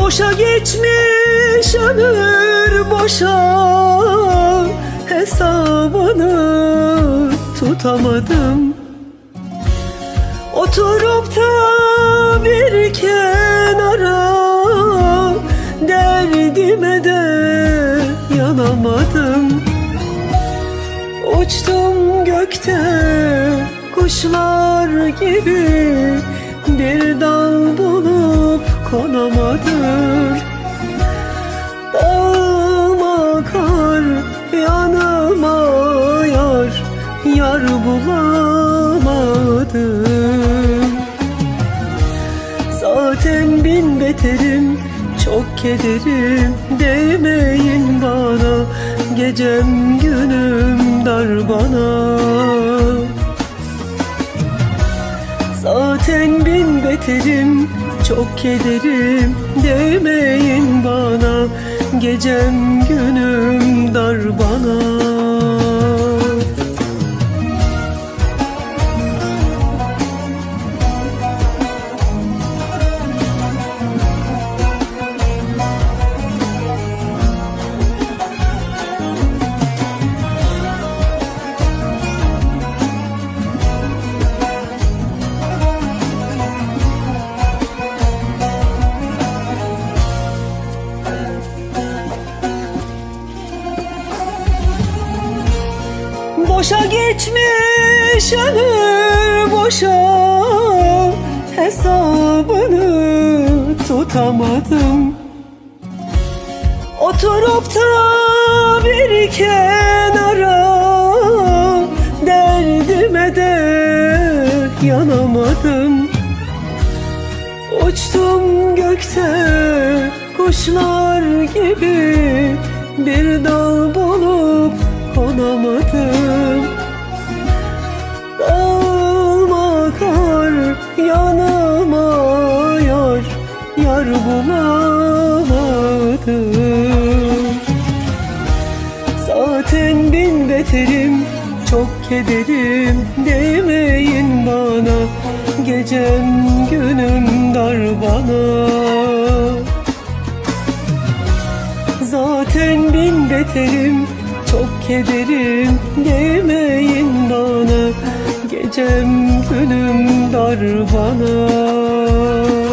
Boşa geçmiş ömür boşa Hesabını tutamadım. Oturup da bir kenara Uçtum gökte kuşlar gibi. Bir dal bulup konamadım Dağıma kar yanıma yar. Yar bulamadım. Zaten bin beterim çok kederim. Demeyin bana Gecem günüm dar bana. Zaten bin beterim çok kederim Demeyin bana. Gecem günüm dar bana Boşa geçmiş ömür boşa Hesabını tutamadım. Oturup da bir kenara Derdime de yanamadım. Uçtum gökte kuşlar gibi Bir dal bulup bulamadım Zaten bin beterim çok kederim. Demeyin bana Gecem günüm dar bana. Zaten bin beterim çok kederim. Demeyin bana Gecem günüm dar bana